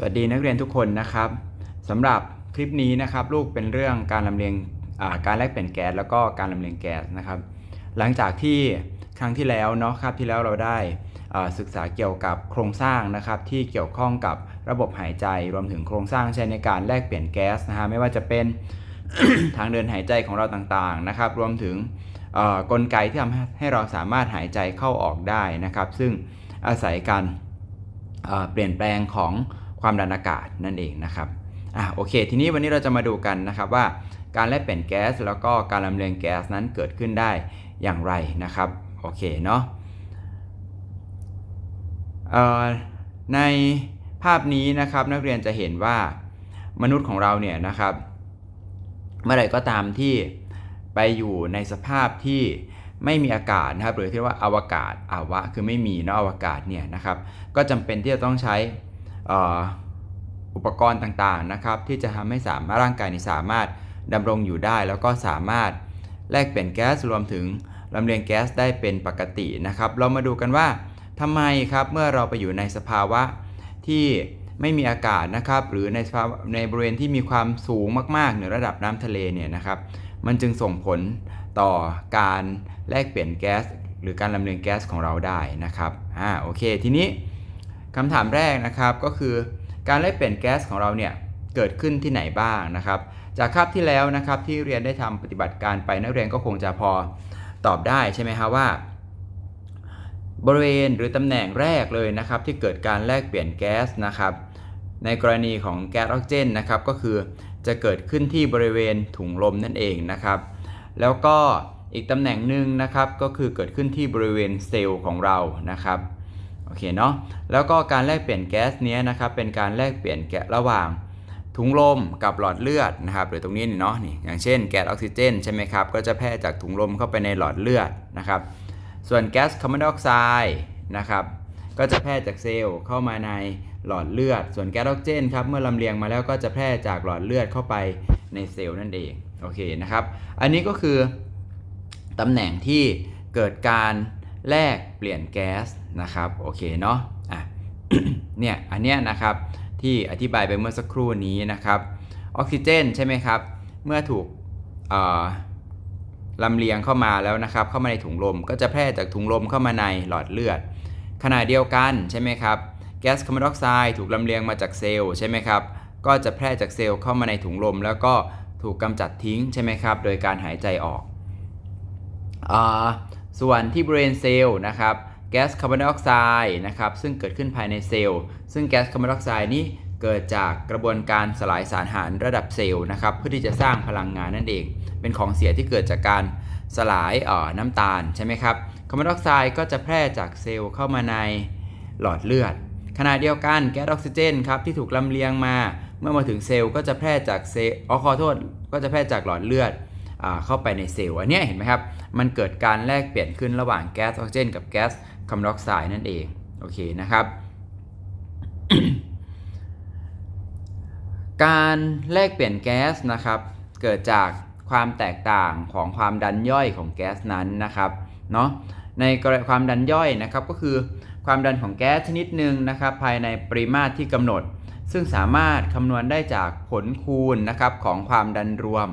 สวัสดีนักเรียนทุกคนนะครับสำหรับคลิปนี้นะครับ ลูกเป็นเรื่องการลำเลียงการแลกเปลี่ยนแก๊สแล้วก็การลำเลียงแก๊สนะครับ หลังจากที่ครั้งที่แล้วเนาะครับที่แล้วเราได้ศึกษาเกี่ยวกับโครงสร้างนะครับที่เกี่ยวข้องกับระบบหายใจรวมถึงโครงสร้างใช้ในการแลกเปลี่ยนแก๊สนะฮะไม่ว่าจะเป็นทางเดินหายใจของเราต่างๆนะครับ รวมถึงกลไกที่ทำให้เราสามารถหายใจเข้าออกได้นะครับ ซึ่งอาศัยการเปลี่ยนแปลงของ ความดันอากาศนั่นเองนะครับอะโอเค ทีนี้วันนี้เราจะมาดูกันนะครับว่าการแลกเปลี่ยนแก๊สแล้วก็การลำเลียงแก๊สนั้นเกิดขึ้นได้อย่างไรนะครับโอเคเนาะเอ่อในภาพนี้นะครับนักเรียนจะเห็นว่ามนุษย์ของเราเนี่ยนะครับ เมื่อไรก็ตามที่ไปอยู่ในสภาพที่ไม่มีอากาศนะครับหรือที่ว่าอวกาศอาวะคือไม่มีเนอะอวกาศเนี่ยนะครับ ก็จำเป็นที่จะต้องใช้ อุปกรณ์ต่างๆนะครับที่จะทำให้สามารถร่างกายนี้สามารถดำรงอยู่ได้ แล้วก็สามารถแลกเปลี่ยนแก๊สรวมถึงลำเลียงแก๊สได้เป็นปกตินะครับ เรามาดูกันว่าทำไมครับเมื่อเราไปอยู่ในสภาวะที่ไม่มีอากาศนะครับ หรือในสภาวะในบริเวณที่มีความสูงมากๆเหนือระดับน้ำทะเลเนี่ยนะครับ มันจึงส่งผลต่อการแลกเปลี่ยนแก๊สหรือการลำเลียงแก๊สของเราได้นะครับอ่าโอเค ทีนี้ คำถามแรกนะครับก็คือการแลกเปลี่ยนแก๊สของเราเนี่ยเกิดขึ้นที่ไหนบ้างนะครับ จากคาบที่แล้วนะครับที่เรียนได้ทำปฏิบัติการไปนักเรียนก็คงจะพอตอบได้ใช่ไหมครับว่า บริเวณหรือตำแหน่งแรกเลยนะครับที่เกิดการแลกเปลี่ยนแก๊สนะครับในกรณีของแก๊สออกซิเจนนะครับก็คือจะเกิดขึ้นที่บริเวณถุงลมนั่นเองนะครับแล้วก็อีกตำแหน่งหนึ่งนะครับก็คือเกิดขึ้นที่บริเวณเซลล์ของเรานะครับ โอเคเนาะแล้วก็การแลกเปลี่ยนแก๊สเนี้ยนะครับเป็นการแลกเปลี่ยนแก๊สระหว่างถุงลมกับหลอดเลือดนะครับหรือตรงนี้นี่เนาะนี่อย่างเช่นแก๊สออกซิเจนใช่ไหมครับก็จะแพร่จากถุงลมเข้าไปในหลอดเลือดนะครับส่วนแก๊สคาร์บอนไดออกไซด์นะครับก็จะแพร่จากเซลล์เข้ามาในหลอดเลือด ส่วนแก๊สออกซิเจนครับเมื่อลำเลียงมาแล้วก็จะแพร่จากหลอดเลือดเข้าไปในเซลล์นั่นเองโอเคนะครับอันนี้ก็คือตำแหน่งที่เกิดการ แลกเปลี่ยนแก๊สนะครับโอเคเนาะอะเนี่ยอันเนี้ยนะครับที่อธิบายไปเมื่อสักครู่นี้นะครับออกซิเจนใช่ไหมครับเมื่อถูกลำเลียงเข้ามาแล้วนะครับเข้ามาในถุงลมก็จะแพร่จากถุงลมเข้ามาในหลอดเลือด ขณะเดียวกันใช่ไหมครับแก๊สคาร์บอนไดออกไซด์ถูกลำเลียงมาจากเซลล์ใช่ไหมครับก็จะแพร่จากเซลล์เข้ามาในถุงลม แล้วก็ถูกกำจัดทิ้งใช่ไหมครับโดยการหายใจออกอา ส่วนที่บริเวณเซลล์นะครับแก๊สคาร์บอนไดออกไซด์นะครับซึ่งเกิดขึ้นภายในเซลล์ ซึ่งแก๊สคาร์บอนไดออกไซด์นี้เกิดจากกระบวนการสลายสารอาหารระดับเซลล์นะครับเพื่อที่จะสร้างพลังงานนั่นเอง เป็นของเสียที่เกิดจากการสลายออน้ำตาลใช่ไหมครับคาร์บอนไดออกไซด์ก็จะแพร่จากเซลล์เข้ามาในหลอดเลือด ขณะเดียวกันแก๊สออกซิเจนครับที่ถูกลำเลียงมา เมื่อมาถึงเซลล์ก็จะแพร่จากเซลล์อ๋อขอโทษ ก็จะแพร่จากหลอดเลือด เข้าไปในเซลล์อันนี้เห็นไหมครับ มันเกิดการแลกเปลี่ยนขึ้นระหว่างแก๊สออกซิเจนกับแก๊สคาร์บอนไดออกไซด์นั่นเองโอเคนะครับ การแลกเปลี่ยนแก๊สนะครับเกิดจากความแตกต่างของความดันย่อยของแก๊สนั้นนะครับเนาะในกรณีความดันย่อยนะครับก็คือความดันของแก๊สชนิดหนึ่งนะครับ ภายในปริมาตรที่กำหนด ซึ่งสามารถคำนวณได้จากผลคูณนะครับของความดันรวม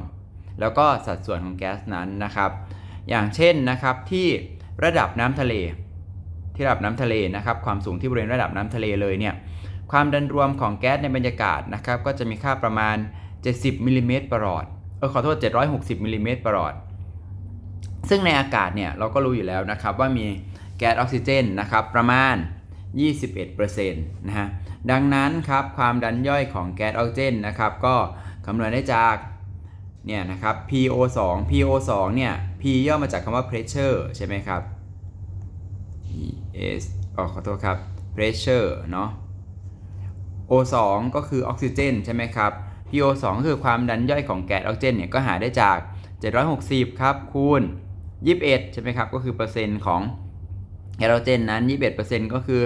แล้วก็สัดส่วนของแก๊สนั้นนะครับ อย่างเช่นนะครับที่ระดับน้ำทะเล ที่ระดับน้ำทะเลนะครับความสูงที่บริเวณระดับน้ำทะเลเลยเนี่ยความดันรวมของแก๊สในบรรยากาศนะครับก็จะมีค่าประมาณ 70มิลลิเมตรประหลอดเออขอโทษ 760มิลลิเมตรประหลอด ซึ่งในอากาศเนี่ยเราก็รู้อยู่แล้วนะครับว่ามีแก๊สออกซิเจนนะครับประมาณ 21%นะฮะดังนั้นครับความดันย่อยของแก๊สออกซิเจนนะครับก็คำนวณได้จาก เนี่ยนะครับ PO2 PO2 เนี่ย P ย่อมาจากคำว่า pressure ใช่ไหมครับ PS อ๋อขอโทษครับ pressure เนาะ O2 ก็คือออกซิเจนใช่ไหมครับ PO2 คือความดันย่อยของแก๊สออกซิเจนเนี่ยก็หาได้จาก 760 ครับ คูณ 21 ใช่ไหมครับ ก็คือเปอร์เซ็นต์ของแก๊สออกซิเจนนั้น 21%ก็คือ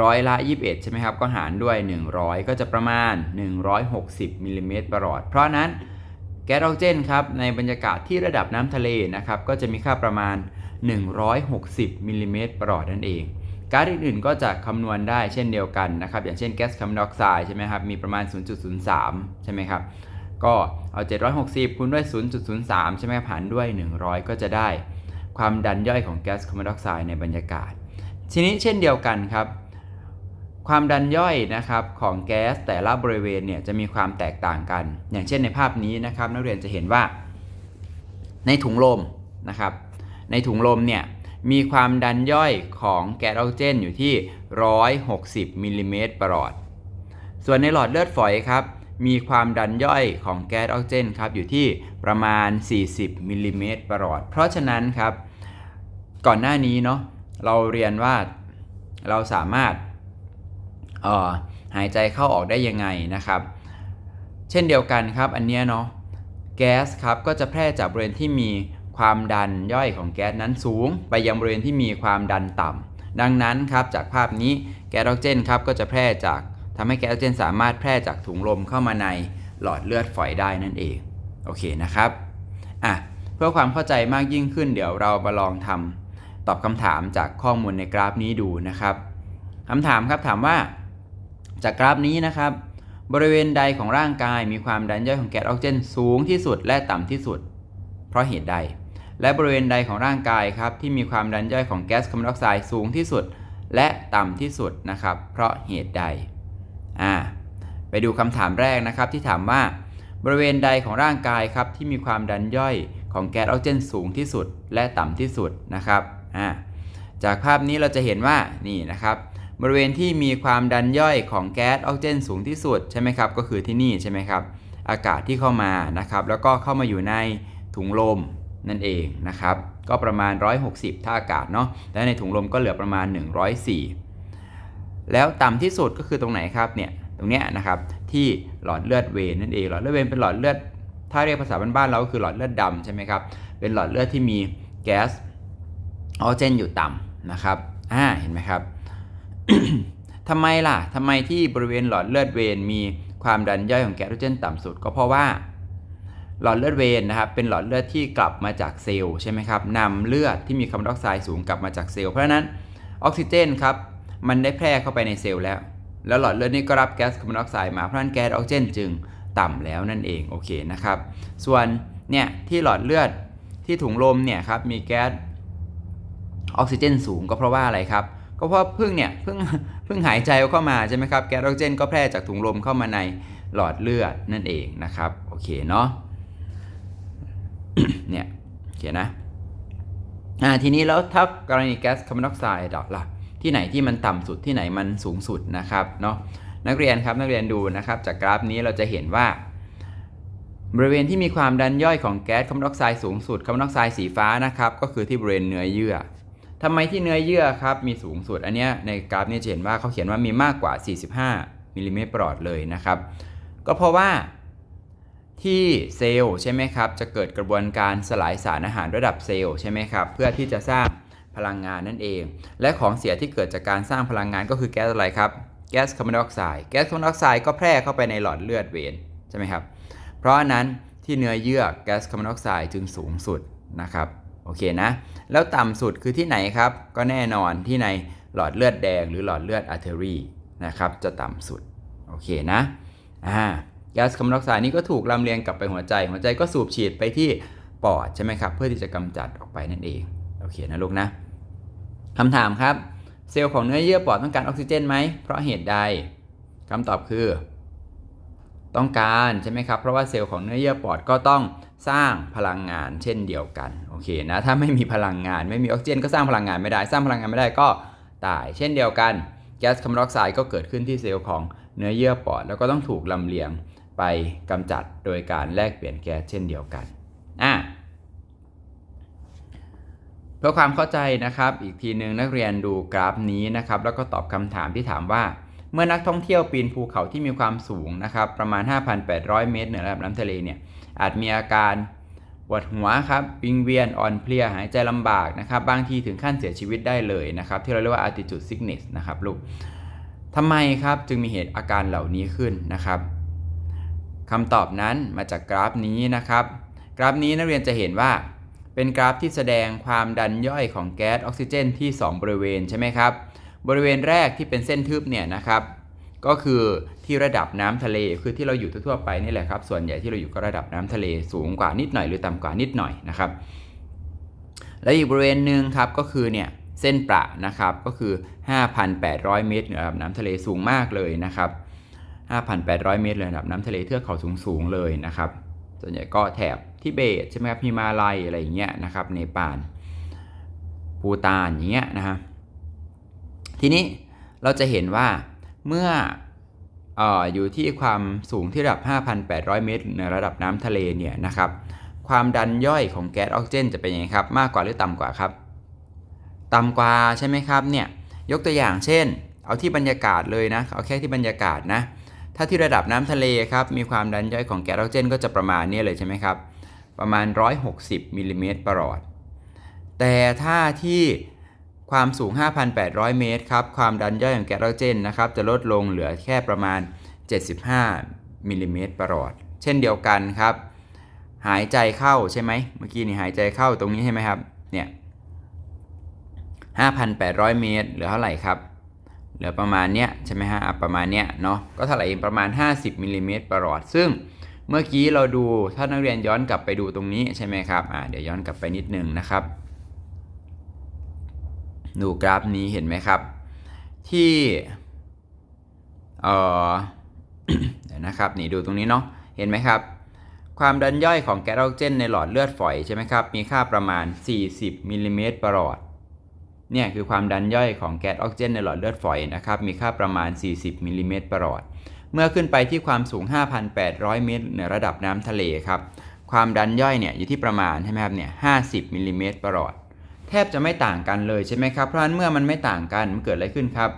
ร้อยละ 21 ใช่ไหมครับ ก็หารด้วย 100 ก็จะประมาณ 160มิลลิเมตรประหลอด เพราะนั้น ก๊สออกซิเจนครับในบรรยากาศที่ระดับน้ำทะเลนะครับก็จะมีค่าประมาณ 160มิลลิเมตรประหลอดนั่นเองก๊าซอื่นๆก็จะคำนวณได้เช่นเดียวกันนะครับอย่างเช่นแก๊สคาร์บอนไดออกไซด์ใช่ไหมครับมีประมาณ 0.03 ใช่ไหมครับก็เอา 760 คูณด้วย 0.03 ใช่ไหมครับหารด้วย 100 ก็จะได้ความดันย่อยของแก๊สคาร์บอนไดออกไซด์ในบรรยากาศ ทีนี้เช่นเดียวกันครับ ความดันย่อยนะครับของแก๊สแต่ละบริเวณเนี่ยจะมีความแตกต่างกัน อย่างเช่นในภาพนี้นะครับนักเรียนจะเห็นว่า ในถุงลมนะครับในถุงลมเนี่ยมีความดันย่อยของแก๊สออกซิเจนอยู่ที่ 160มิลลิเมตรประหลอด ส่วนในหลอดเลือดฝอยครับมีความดันย่อยของแก๊สออกซิเจนครับอยู่ที่ประมาณ 40มิลลิเมตรประหลอด เพราะฉะนั้นครับก่อนหน้านี้เนาะเราเรียนว่าเราสามารถ หายใจเข้าออกได้ยังไงนะครับ เช่นเดียวกันครับอันเนี้ยเนาะแก๊สครับก็จะแพร่จากบริเวณที่มีความดันย่อยของแก๊สนั้นสูง ไปยังบริเวณที่มีความดันต่ำดังนั้นครับจากภาพนี้แก๊สออกเจนครับก็จะแพร่จากทำให้แก๊สออกเจนสามารถแพร่จากถุงลมเข้ามาในหลอดเลือดฝอยได้นั่นเองโอเคนะครับอะเพื่อความเข้าใจมากยิ่งขึ้น เดี๋ยวเรามาลองทำตอบคำถามจากข้อมูลในกราฟนี้ดูนะครับคำถามครับถามว่า จากกราฟนี้นะครับ บริเวณใดของร่างกายมีความดันย่อยของแก๊สออกซิเจนสูงที่สุดและต่ำที่สุด เพราะเหตุใด และบริเวณใดของร่างกายครับที่มีความดันย่อยของแก๊สคาร์บอนไดออกไซด์สูงที่สุด และต่ำที่สุดนะครับ เพราะเหตุใดอ่าไปดูคำถามแรกนะครับที่ถามว่า บริเวณใดของร่างกายครับที่มีความดันย่อยของแก๊สออกซิเจนสูงที่สุด และต่ำที่สุดนะครับอ่าจากภาพนี้เราจะเห็นว่านี่นะครับ บริเวณที่มีความดันย่อยของแก๊สออกซิเจนสูงที่สุดใช่ไหมครับก็คือที่นี่ใช่ไหมครับอากาศที่เข้ามานะครับแล้วก็เข้ามาอยู่ในถุงลมนั่นเองนะครับก็ประมาณ 160 ถ้าอากาศเนาะและในถุงลมก็เหลือประมาณ 104 แล้วต่ำที่สุดก็คือตรงไหนครับเนี่ยตรงเนี้ยนะครับที่หลอดเลือดเวนนั่นเองหลอดเลือดเวนเป็นหลอดเลือด ถ้าเรียกภาษาบ้านๆเราก็คือหลอดเลือดดำใช่ไหมครับเป็นหลอดเลือดที่มีแก๊สออกซิเจนอยู่ต่ำนะครับอ่าเห็นไหมครับ ทำไมล่ะทำไมที่บริเวณหลอดเลือดเวนมีความดันย่อยของแก๊สออกซิเจนต่ำสุด ก็เพราะว่า หลอดเลือดเวนนะครับเป็นหลอดเลือดที่กลับมาจากเซลล์ใช่ไหมครับนำเลือดที่มีคาร์บอนไดออกไซด์สูงกลับมาจากเซลล์เพราะฉะนั้นออกซิเจนครับมันได้แพร่เข้าไปในเซลล์แล้ว แล้วหลอดเลือดนี่ก็รับแก๊สคาร์บอนไดออกไซด์มาเพราะฉะนั้นแก๊สออกซิเจนจึงต่ำแล้วนั่นเองโอเคนะครับ ส่วนเนี่ยที่หลอดเลือดที่ถุงลมเนี่ยครับมีแก๊สออกซิเจนสูงก็เพราะว่าอะไรครับ ก็เพราะพึ่งเนี่ยพึ่งพึ่งหายใจเข้ามาใช่ไหมครับแก๊สออกซิเจนก็แพร่จากถุงลมเข้ามาในหลอดเลือดนั่นเองนะครับโอเคเนาะเนี่ยโอเคนะอ่าทีนี้แล้วถ้ากรณีแก๊สคาร์บอนไดออกไซด์ล่ะที่ไหนที่มันต่ำสุดที่ไหนมันสูงสุดนะครับเนาะนักเรียนครับนักเรียนดูนะครับ จากกราฟนี้เราจะเห็นว่า บริเวณที่มีความดันย่อยของแก๊สคาร์บอนไดออกไซด์สูงสุดคาร์บอนไดออกไซด์สีฟ้านะครับ ก็คือที่บริเวณเนื้อเยื่อ ทำไมที่เนื้อเยื่อครับมีสูงสุด อันเนี้ยในกราฟนี้จะเห็นว่าเขาเขียนว่ามีมากกว่า 45มิลลิเมตรปลอดเลยนะครับ ก็เพราะว่าที่เซลล์ใช่ไหมครับ จะเกิดกระบวนการสลายสารอาหารระดับเซลล์ใช่ไหมครับ เพื่อที่จะสร้างพลังงานนั่นเอง และของเสียที่เกิดจากการสร้างพลังงานก็คือแก๊สอะไรครับ แก๊สคาร์บอนไดออกไซด์ แก๊สคาร์บอนไดออกไซด์ก็แพร่เข้าไปในหลอดเลือดเวนใช่ไหมครับ เพราะนั้นที่เนื้อเยื่อแก๊สคาร์บอนไดออกไซด์จึงสูงสุดนะครับ อเคนะ แล้วต่ำสุดคือที่ไหนครับ ก็แน่นอนที่ในหลอดเลือดแดงหรือหลอดเลือดอาร์เทอรีนะครับจะต่ำสุด โอเคนะอ่าแก๊สคาร์บอนไดออกไซด์นี้ก็ถูกลำเลียงกลับไปหัวใจ หัวใจก็สูบฉีดไปที่ปอดใช่ไหมครับ เพื่อที่จะกำจัดออกไปนั่นเอง โอเคนะลูกนะคำถามครับ เซลล์ของเนื้อเยื่อปอดต้องการออกซิเจนไหม เพราะเหตุใดคำตอบคือ ต้องการใช่ไหมครับ เพราะว่าเซลล์ของเนื้อเยื่อปอดก็ต้อง สร้างพลังงานเช่นเดียวกันโอเคนะถ้าไม่มีพลังงานไม่มีออกซิเจนก็สร้างพลังงานไม่ได้ สร้างพลังงานไม่ได้ก็ตาย เช่นเดียวกันแก๊สคาร์บอนไดออกไซด์ก็เกิดขึ้นที่เซลล์ของเนื้อเยื่อปอด แล้วก็ต้องถูกลำเลียงไปกำจัดโดยการแลกเปลี่ยนแก๊สเช่นเดียวกันอะเพื่อความเข้าใจนะครับอีกทีหนึ่งนักเรียนดูกราฟนี้นะครับแล้วก็ตอบคำถามที่ถามว่า เมื่อนักท่องเที่ยวปีนภูเขาที่มีความสูงนะครับประมาณ 5,800 เมตรเหนือระดับน้ำทะเลเนี่ย อาจมีอาการปวดหัวครับวิงเวียนอ่อนเพลียหายใจลำบากนะครับบางทีถึงขั้นเสียชีวิตได้เลยนะครับ ที่เราเรียกว่า altitude sickness นะครับลูกทำไมครับจึงมีเหตุอาการเหล่านี้ขึ้นนะครับคำตอบนั้นมาจากกราฟนี้นะครับ กราฟนี้นักเรียนจะเห็นว่าเป็นกราฟที่แสดงความดันย่อยของแก๊สออกซิเจนที่ 2 บริเวณใช่ไหมครับ บริเวณแรกที่เป็นเส้นทึบเนี่ยนะครับ ก็คือที่ระดับน้ำทะเลคือที่เราอยู่ทั่วไปนี่แหละครับส่วนใหญ่ที่เราอยู่ก็ระดับน้ำทะเลสูงกว่านิดหน่อยหรือต่ำกว่านิดหน่อยนะครับ และอีกบริเวณหนึ่งครับก็คือเนี่ยเส้นประนะครับก็คือ 5,800 เมตรเหนือระดับน้ำทะเลสูงมากเลยนะครับ 5,800 เมตรเลยระดับน้ำทะเลเทือกเขาสูงๆเลยนะครับส่วนใหญ่ก็แถบทิเบตใช่ไหมครับฮิมาลัยอะไรอย่างเงี้ยนะครับเนปาลภูตานอย่างเงี้ยนะฮะทีนี้เราจะเห็นว่า เมื่ออออยู่ที่ความสูงที่ระดับ 5,800 เมตร ในระดับน้ำทะเลเนี่ยนะครับความดันย่อยของแก๊สออกซิเจนจะเป็นยังไงครับ มากกว่าหรือต่ำกว่าครับ ต่ำกว่าใช่ไหมครับเนี่ยยกตัวอย่างเช่น เอาที่บรรยากาศเลยนะเอาแค่ที่บรรยากาศนะถ้าที่ระดับน้ำทะเลครับมีความดันย่อยของแก๊สออกซิเจนก็จะประมาณนี้เลยใช่ไหมครับประมาณ 160มิลลิเมตรประหลอดแต่ถ้าที่ ความสูง 5,800 เมตรครับ ความดันย่อยของแก๊สออกซิเจนนะครับ จะลดลงเหลือแค่ประมาณ 75มิลลิเมตรประหลอด เช่นเดียวกันครับ หายใจเข้าใช่ไหม เมื่อกี้นี่หายใจเข้าตรงนี้ใช่ไหมครับ เนี่ย 5,800 เมตร เหลือเท่าไหร่ครับ เหลือประมาณเนี้ยใช่ไหมฮะอะประมาณเนี้ยเนาะ ก็เท่าไหร่เองประมาณ 50มิลลิเมตรประหลอด ซึ่งเมื่อกี้เราดู ถ้านักเรียนย้อนกลับไปดูตรงนี้ใช่ไหมครับ อ่า เดี๋ยวย้อนกลับไปนิดนึงนะครับ ดูกราฟนี้เห็นไหมครับ ที่เออเดี๋ยวนะครับนี่ดูตรงนี้เนาะเห็นไหมครับ ความดันย่อยของแก๊สออกซิเจนในหลอดเลือดฝอยใช่ไหมครับ มีค่าประมาณ 40มิลลิเมตรประหลอดเนี่ยคือความดันย่อยของแก๊สออกซิเจนในหลอดเลือดฝอยนะครับ มีค่าประมาณ 40มิลลิเมตรประหลอด เมื่อขึ้นไปที่ความสูง 5,800 เมตรเหนือระดับน้ำทะเลครับ ความดันย่อยเนี่ยอยู่ที่ประมาณใช่ไหมครับเนี่ย50มิลลิเมตรประหลอด แทบจะไม่ต่างกันเลยใช่ไหมครับ เพราะฉะนั้นเมื่อมันไม่ต่างกันมันเกิดอะไรขึ้นครับ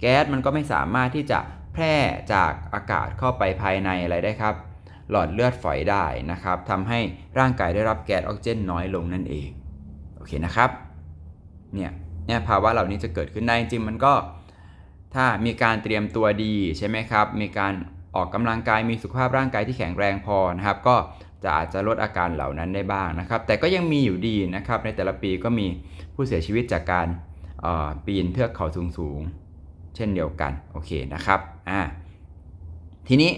แก๊สมันก็ไม่สามารถที่จะแพร่จากอากาศเข้าไปภายในอะไรได้ครับ หลอดเลือดฝอยได้นะครับทำให้ร่างกายได้รับแก๊สออกซิเจนน้อยลงนั่นเอง โอเคนะครับ เนี่ย เนี่ยภาวะเหล่านี้จะเกิดขึ้นได้จริงมันก็ ถ้ามีการเตรียมตัวดีใช่ไหมครับ มีการออกกำลังกายมีสุขภาพร่างกายที่แข็งแรงพอนะครับ ก็ จะอาจจะลดอาการเหล่านั้นได้บ้างนะครับ แต่ก็ยังมีอยู่ดีนะครับ ในแต่ละปีก็มีผู้เสียชีวิตจากการปีนเทือกเขาสูงๆ เช่นเดียวกัน โอเคนะครับ อ่า ทีนี้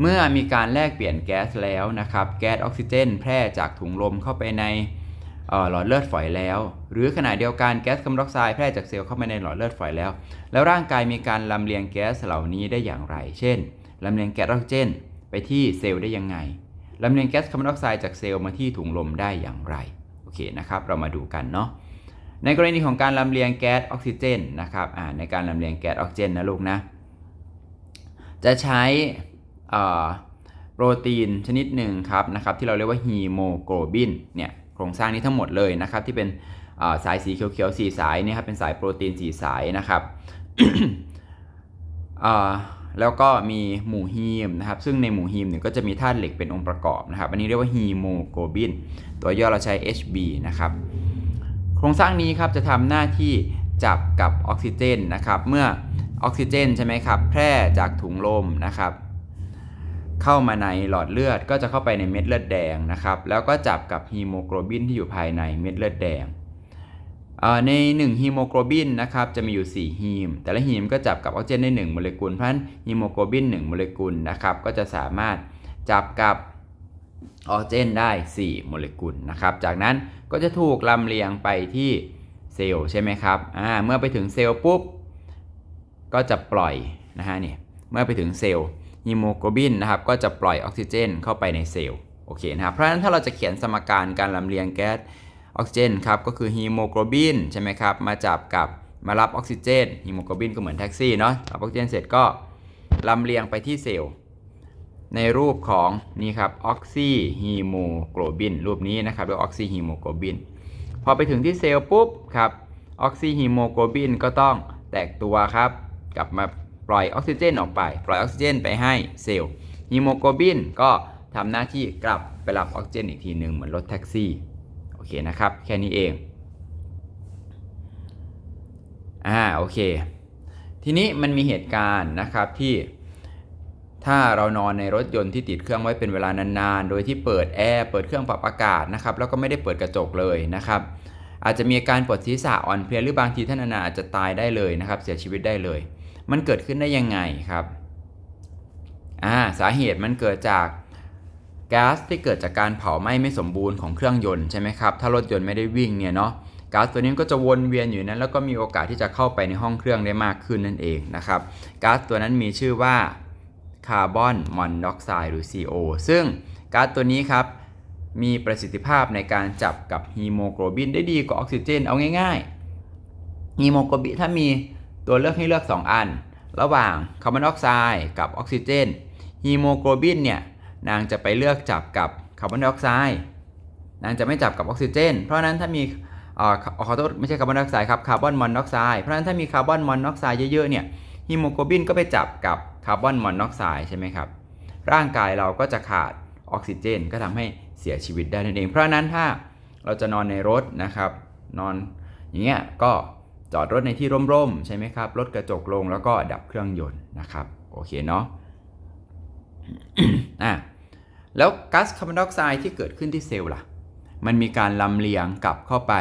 เมื่อมีการแลกเปลี่ยนแก๊สแล้วนะครับ แก๊สออกซิเจน แพร่จากถุงลมเข้าไปในหลอดเลือดฝอยแล้ว หรือขณะเดียวกันแก๊สคาร์บอนไดออกไซด์แพร่จากเซลล์เข้าไปในหลอดเลือดฝอยแล้ว แล้วร่างกายมีการลำเลียงแก๊สเหล่านี้ได้อย่างไร เช่นลำเลียงแก๊สออกซิเจน ไปที่เซลล์ได้ยังไงลำเลียงแก๊สคาร์บอนไดออกไซด์จากเซลล์มาที่ถุงลมได้อย่างไรโอเคนะครับ เรามาดูกันเนาะในกรณีของการลำเลียงแก๊สออกซิเจนนะครับในการลำเลียงแก๊สออกซิเจนนะลูกนะ จะใช้โปรตีนชนิดหนึ่งครับนะครับที่เราเรียกว่าฮีโมโกลบินเนี่ยโครงสร้างนี้ทั้งหมดเลยนะครับที่เป็นสายสีเขียวๆสีสายเนี่ยครับเป็นสายโปรตีนสีสายนะครับ แล้วก็มีหมู่ฮีมนะครับ ซึ่งในหมู่ฮีมเนี่ยก็จะมีธาตุเหล็กเป็นองค์ประกอบนะครับ อันนี้เรียกว่าฮีโมโกลบิน ตัวย่อเราใช้ HB นะครับ โครงสร้างนี้ครับจะทำหน้าที่จับกับออกซิเจนนะครับ เมื่อออกซิเจนใช่ไหมครับ แพร่จากถุงลมนะครับ เข้ามาในหลอดเลือดก็จะเข้าไปในเม็ดเลือดแดงนะครับ แล้วก็จับกับฮีโมโกลบินที่อยู่ภายในเม็ดเลือดแดง ใน 1ฮีโมโกลบินนะครับจะมีอยู่ 4 ฮีม แต่ละฮีมก็จับกับออกซิเจนได้ 1 โมเลกุล เพราะฉะนั้นฮีโมโกลบิน 1 โมเลกุลนะครับก็จะสามารถจับกับออกซิเจนได้ 4 โมเลกุลนะครับจากนั้นก็จะถูกลำเลียงไปที่เซลล์ใช่ไหมครับอ่าเมื่อไปถึงเซลล์ปุ๊บก็จะปล่อยนะฮะเนี่ยเมื่อไปถึงเซลล์ฮีโมโกลบินนะครับก็จะปล่อยออกซิเจน เข้าไปในเซลล์โอเคนะครับเพราะฉะนั้นถ้าเราจะเขียนสมการการลำเลียงแก๊ส ออกซิเจนครับก็คือฮีโมโกลบินใช่ไหมครับมาจับกับมารับออกซิเจนฮีโมโกลบินก็เหมือนแท็กซี่เนาะรับออกซิเจนเสร็จก็ลำเลียงไปที่เซลล์ในรูปของนี่ครับออกซิฮีโมโกลบินรูปนี้นะครับเรียกออกซิฮีโมโกลบินพอไปถึงที่เซลล์ปุ๊บครับออกซิฮีโมโกลบินก็ต้องแตกตัวครับ กลับมาปล่อยออกซิเจนออกไป ปล่อยออกซิเจนไปให้เซลล์ฮีโมโกลบินก็ทำหน้าที่กลับไปรับออกซิเจนอีกทีหนึ่งเหมือนรถแท็กซี่ เคนะครับ แค่นี้เอง อ่า โอเค ทีนี้มันมีเหตุการณ์นะครับที่ถ้าเรานอนในรถยนต์ที่ติดเครื่องไว้เป็นเวลานานๆ โดยที่เปิดแอร์เปิดเครื่องปรับอากาศนะครับ แล้วก็ไม่ได้เปิดกระจกเลยนะครับ อาจจะมีอาการปวดศีรษะอ่อนเพลียหรือบางทีท่านอาจจะตายได้เลยนะครับ เสียชีวิตได้เลย มันเกิดขึ้นได้ยังไงครับ อ่า สาเหตุมันเกิดจาก ก๊าซที่เกิดจากการเผาไหม้ไม่สมบูรณ์ของเครื่องยนต์ใช่ไหมครับ ถ้ารถยนต์ไม่ได้วิ่งเนี่ยเนาะก๊าซตัวนี้ก็จะวนเวียนอยู่นั้น แล้วก็มีโอกาสที่จะเข้าไปในห้องเครื่องได้มากขึ้นนั่นเองนะครับก๊าซตัวนั้นมีชื่อว่าคาร์บอนมอนอกไซด์หรือ CO ซึ่งก๊าซตัวนี้ครับมีประสิทธิภาพในการจับกับฮีโมโกลบินได้ดีกว่าออกซิเจนเอาง่ายๆฮีโมโกลบินถ้ามีตัวเลือกให้เลือก 2 อัน ระหว่างคาร์บอนออกไซด์กับออกซิเจนฮีโมโกลบินเนี่ย นางจะไปเลือกจับกับคาร์บอนไดออกไซด์นางจะไม่จับกับออกซิเจน เพราะนั้นถ้ามีอ่อขอโทษไม่ใช่คาร์บอนไดออกไซด์ครับคาร์บอนมอนอกไซด์เพราะนั้นถ้ามีคาร์บอนมอนอกไซด์เยอะๆเนี่ยฮีโมโกลบินก็ไปจับกับคาร์บอนมอนอกไซด์ใช่ไหมครับร่างกายเราก็จะขาดออกซิเจน ก็ทำให้เสียชีวิตได้นั่นเอง เพราะฉะนั้นถ้าเราจะนอนในรถนะครับ นอนอย่างเงี้ยก็จอดรถในที่ร่มๆใช่ไหมครับลดกระจกลงแล้วก็ดับเครื่องยนต์นะครับ โอเคเนาะอะ แล้วก๊าซคาร์บอนไดออกไซด์ที่เกิดขึ้นที่เซลล์ล่ะ มันมีการลำเลียงกลับเข้าไป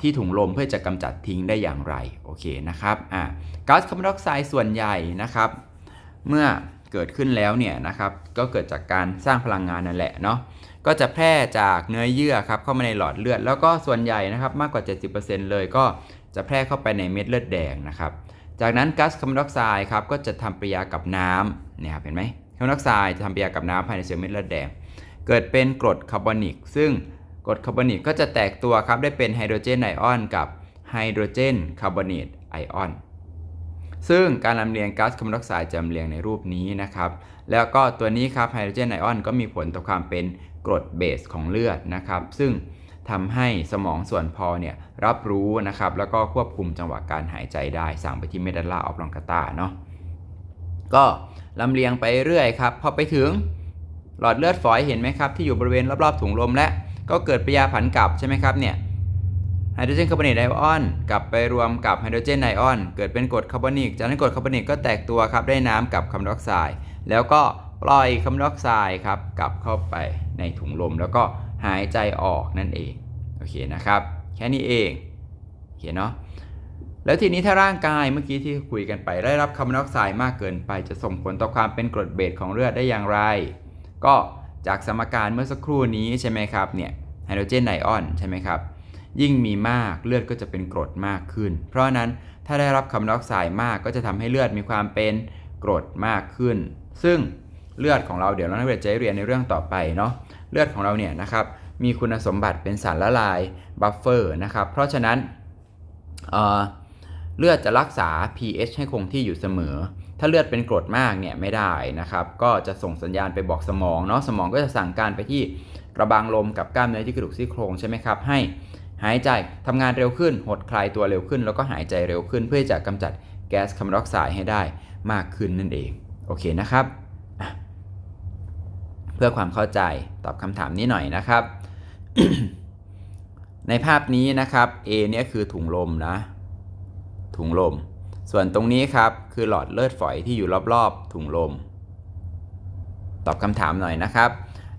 ที่ถุงลมเพื่อจะกำจัดทิ้งได้อย่างไร โอเคนะครับก๊าซคาร์บอนไดออกไซด์ส่วนใหญ่นะครับ เมื่อเกิดขึ้นแล้วเนี่ยนะครับก็เกิดจากการสร้างพลังงานนั่นแหละเนาะก็จะแพร่จากเนื้อเยื่อครับเข้ามาในหลอดเลือด แล้วก็ส่วนใหญ่นะครับมากกว่า 70%เลยก็จะแพร่เข้าไปในเม็ดเลือดแดงนะครับ จากนั้นก๊าซคาร์บอนไดออกไซด์ครับก็จะทำปฏิกิริยากับน้ำเนี่ยครับเห็นไหม คาร์บอนออกไซด์จะทำปฏิกิริยากับน้ำภายในเซลล์เม็ดเลือดแดง เกิดเป็นกรดคาร์บอนิก ซึ่งกรดคาร์บอนิกก็จะแตกตัวครับได้เป็นไฮโดรเจนไอออนกับไฮโดรเจนคาร์บอเนตไอออนซึ่งการลำเลียงก๊าซคาร์บอนไดออกไซด์จะลำเลียงในรูปนี้นะครับ แล้วก็ตัวนี้ครับไฮโดรเจนไอออนก็มีผลต่อความเป็นกรดเบสของเลือดนะครับ ซึ่งทำให้สมองส่วนพอเนี่ยรับรู้นะครับ แล้วก็ควบคุมจังหวะการหายใจได้ สั่งไปที่เมดัลลาออฟลองกาตาเนาะ ก็ ลำเลียงไปเรื่อยครับพอไปถึงหลอดเลือดฝอยเห็นไหมครับที่อยู่บริเวณรอบๆถุงลมและก็เกิดปฏิกิริยาผันกลับใช่ไหมครับเนี่ยไฮโดรเจนคาร์บอเนตไอออนกลับไปรวมกับไฮโดรเจนไอออนเกิดเป็นกรดคาร์บอนิกจากนั้นกรดคาร์บอนิกก็แตกตัวครับได้น้ำกับคาร์บอนไดออกไซด์แล้วก็ปล่อยคาร์บอนไดออกไซด์ครับกลับเข้าไปในถุงลม แล้วก็หายใจออกนั่นเองโอเคนะครับ แค่นี้เองโอเคเนาะ แล้วทีนี้ถ้าร่างกายเมื่อกี้ที่คุยกันไป ได้รับคาร์บอนไดออกไซด์มากเกินไป จะส่งผลต่อความเป็นกรดเบสของเลือดได้อย่างไร ก็จากสมการเมื่อสักครู่นี้ใช่ไหมครับเนี่ยไฮโดรเจนไอออนใช่ไหมครับยิ่งมีมากเลือดก็จะเป็นกรดมากขึ้น เพราะนั้นถ้าได้รับคาร์บอนไดออกไซด์มากก็จะทำให้เลือดมีความเป็นกรดมากขึ้น ซึ่งเลือดของเราเดี๋ยวเราจะเรียนในเรื่องต่อไปเนาะเลือดของเราเนี่ยนะครับมีคุณสมบัติเป็นสารละลายบัฟเฟอร์นะครับเพราะฉะนั้น เลือดจะรักษา pH ให้คงที่อยู่เสมอ ถ้าเลือดเป็นกรดมากเนี่ยไม่ได้นะครับ ก็จะส่งสัญญาณไปบอกสมองเนาะ สมองก็จะสั่งการไปที่กระบังลมกับกล้ามเนื้อที่กระดูกซี่โครงใช่ไหมครับ ให้หายใจทำงานเร็วขึ้น หดคลายตัวเร็วขึ้น แล้วก็หายใจเร็วขึ้น เพื่อจะกำจัดแก๊สคาร์บอนไดออกไซด์ให้ได้มากขึ้นนั่นเอง โอเคนะครับ เพื่อความเข้าใจตอบคำถามนี้หน่อยนะครับ ในภาพนี้นะครับ A เนี่ยคือถุงลมนะ ถุงลม ส่วนตรงนี้ครับคือหลอดเลือดฝอยที่อยู่รอบๆ ถุงลม ตอบคำถามหน่อยนะครับ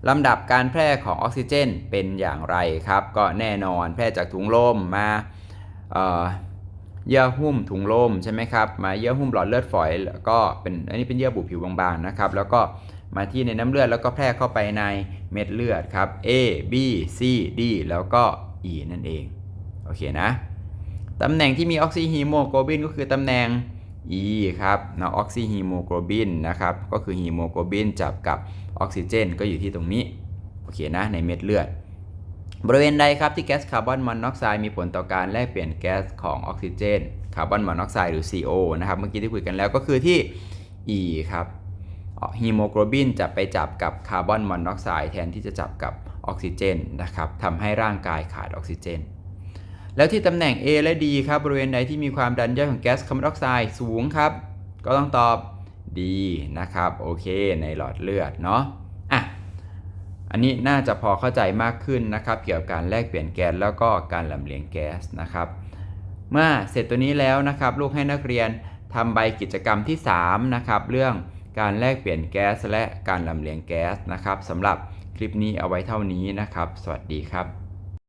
ลำดับการแพร่ของออกซิเจนเป็นอย่างไรครับ ก็แน่นอนแพร่จากถุงลมมาเยื่อหุ้มถุงลมใช่ไหมครับ มาเยื่อหุ้มหลอดเลือดฝอย แล้วก็เป็นอันนี้เป็นเยื่อบุผิวบางๆนะครับ แล้วก็มาที่ในน้ำเลือดแล้วก็แพร่เข้าไปในเม็ดเลือดครับ A B C D แล้วก็ E นั่นเอง โอเคนะ ตำแหน่งที่มีออกซิฮีโมโกลบินก็คือตำแหน่ง E ครับนะออกซิฮีโมโกลบินนะครับก็คือฮีโมโกลบินจับกับออกซิเจน ก็อยู่ที่ตรงนี้โอเคนะในเม็ดเลือด บริเวณใดครับที่แก๊สคาร์บอนมอนอกไซด์มีผลต่อการแลกเปลี่ยนแก๊สของออกซิเจนคาร์บอนมอนอกไซด์หรือ CO นะครับเมื่อกี้ที่คุยกันแล้วก็คือที่ E ครับฮีโมโกลบินจะไปจับกับคาร์บอนมอนอกไซด์แทนที่จะจับกับออกซิเจนนะครับทำให้ร่างกายขาดออกซิเจน แล้วที่ตำแหน่ง A และ D ครับบริเวณใดที่มีความดันย่อยของแก๊สคาร์บอนไดออกไซด์สูงครับ ก็ต้องตอบ D นะครับโอเค ในหลอดเลือดเนาะอะอันนี้น่าจะพอเข้าใจมากขึ้นนะครับ เกี่ยวกับการแลกเปลี่ยนแก๊สแล้วก็การลำเลียงแก๊สนะครับ เมื่อเสร็จตัวนี้แล้วนะครับ ลูกให้นักเรียนทำใบกิจกรรมที่ 3 นะครับ เรื่องการแลกเปลี่ยนแก๊สและการลำเลียงแก๊สนะครับสำหรับคลิปนี้เอาไว้เท่านี้นะครับ สวัสดีครับ